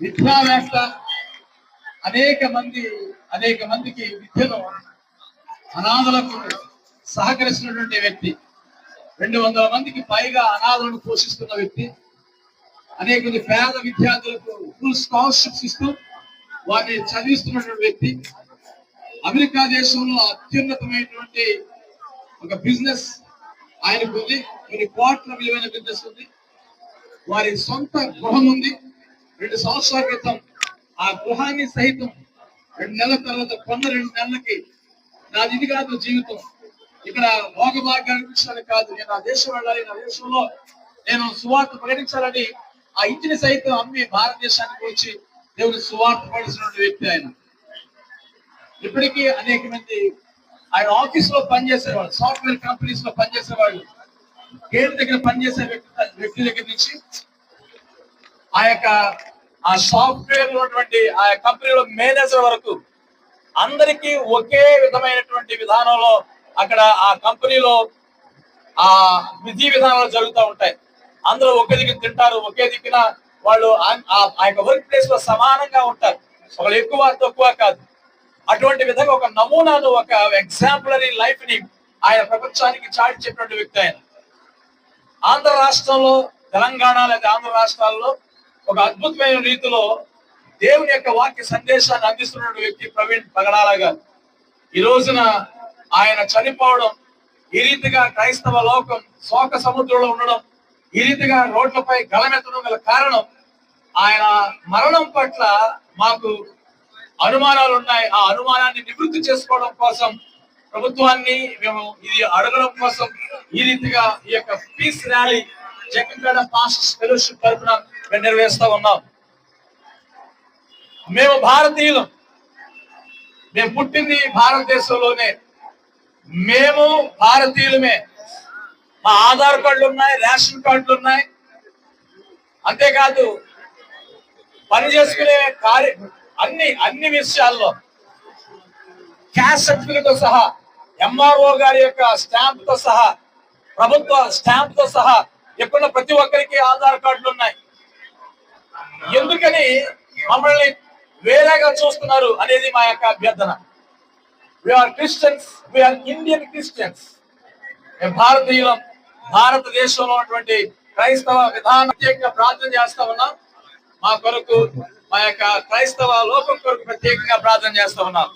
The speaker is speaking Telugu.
విద్యావేత్త అనేక మంది అనేక మందికి విద్యను అనాథలకు సహకరిస్తున్నటువంటి వ్యక్తి. రెండు వందల మందికి పైగా అనాథలను పోషిస్తున్న వ్యక్తి. అనేక మంది పేద విద్యార్థులకు ఫుల్ స్కాలర్షిప్స్ ఇస్తూ వారిని చదివిస్తున్నటువంటి వ్యక్తి. అమెరికా దేశంలో అత్యున్నతమైనటువంటి ఒక బిజినెస్ ఆయనకు ఉంది కొన్ని కోట్ల విలువైన బిజినెస్ ఉంది. వారి సొంత గృహం ఉంది రెండు సంవత్సరాల క్రితం ఆ గృహాన్ని సహితం రెండు నెలల తర్వాత కొంత రెండు నెలలకి నాది ఇది కాదు జీవితం. ఇక్కడ భోగభాగ్యాల విషయాలు కాదు. నేను ఆ దేశం వెళ్ళాలి. నా దేశంలో నేను సువార్త ప్రకటించాలని ఆ ఇంటిని సైతం అమ్మి భారతదేశానికి వచ్చి దేవుని సువార్త పడిసిన వ్యక్తి ఆయన. ఇప్పటికీ అనేక మంది ఆయన ఆఫీస్లో పనిచేసేవాళ్ళు సాఫ్ట్వేర్ కంపెనీస్లో పనిచేసేవాళ్ళు గేట్ దగ్గర పనిచేసే వ్యక్తి వ్యక్తి దగ్గర నుంచి ఆ యొక్క ఆ సాఫ్ట్వేర్ ఉన్నటువంటి ఆ కంపెనీలో మేనేజర్ వరకు అందరికీ ఒకే విధమైనటువంటి విధానంలో అక్కడ ఆ కంపెనీలో ఆ విధి విధానాలు జరుగుతూ ఉంటాయి. అందరూ ఒకే దిక్కు తింటారు ఒకే దిక్కున వాళ్ళు ఆ- ఆ ఆ యొక్క వర్క్ ప్లేస్లో సమానంగా ఉంటారు. ఒకళ్ళు ఎక్కువ తక్కువ కాదు. అటువంటి విధంగా ఒక నమూనాను ఒక ఎగ్జాంపులరీ లైఫ్ని ఆయన ప్రపంచానికి చాటి చెప్పినటువంటి వ్యక్తి ఆయన. ఆంధ్ర రాష్ట్రంలో తెలంగాణ లేదా ఆంధ్ర రాష్ట్రాల్లో ఒక అద్భుతమైన రీతిలో దేవుని యొక్క వాక్య సందేశాన్ని అందిస్తున్న వ్యక్తి ప్రవీణ్ పగడాల గారు. ఈ రోజున ఆయన చనిపోవడం ఈ రీతిగా క్రైస్తవ లోకం శోక సముద్రంలో ఉండడం ఈ రీతిగా రోడ్లపై గలమెత్తడం గల కారణం ఆయన మరణం పట్ల మాకు అనుమానాలు ఉన్నాయి. ఆ అనుమానాన్ని నివృత్తి చేసుకోవడం కోసం ప్రభుత్వాన్ని మేము ఇది అడగడం కోసం ఈ రీతిగా ఈ యొక్క peace rally Jagan pastors fellowship తరఫున నెరవేరుస్తా నిర్వహిస్తా ఉన్నాం. మేము భారతీయులం. మేము పుట్టింది భారతదేశంలోనే. మేము భారతీయులమే. మా ఆధార్ కార్డులు ఉన్నాయి రేషన్ కార్డులు ఉన్నాయి. అంతేకాదు పని చేసుకునే కార్య అన్ని అన్ని విషయాల్లో క్యాష్ సర్టిఫికెట్తో సహా ఎంఆర్ఓ గారి యొక్క స్టాంప్తో సహా ప్రభుత్వ స్టాంప్తో సహా ఎక్కడ ప్రతి ఒక్కరికి ఆధార్ కార్డులు ఉన్నాయి. అందుకని మమ్మల్ని వేరేగా చూస్తున్నారు అనేది మా యొక్క అభ్యర్థన. We are Christians we are Indian Christians భారతీయులం భారతదేశంలో ఉన్నటువంటి క్రైస్తవ విధానం ప్రార్థన చేస్తా ఉన్నాం. మా కొరకు మా యొక్క క్రైస్తవ లోకం కొరకు ప్రత్యేకంగా ప్రార్థన చేస్తా ఉన్నాం.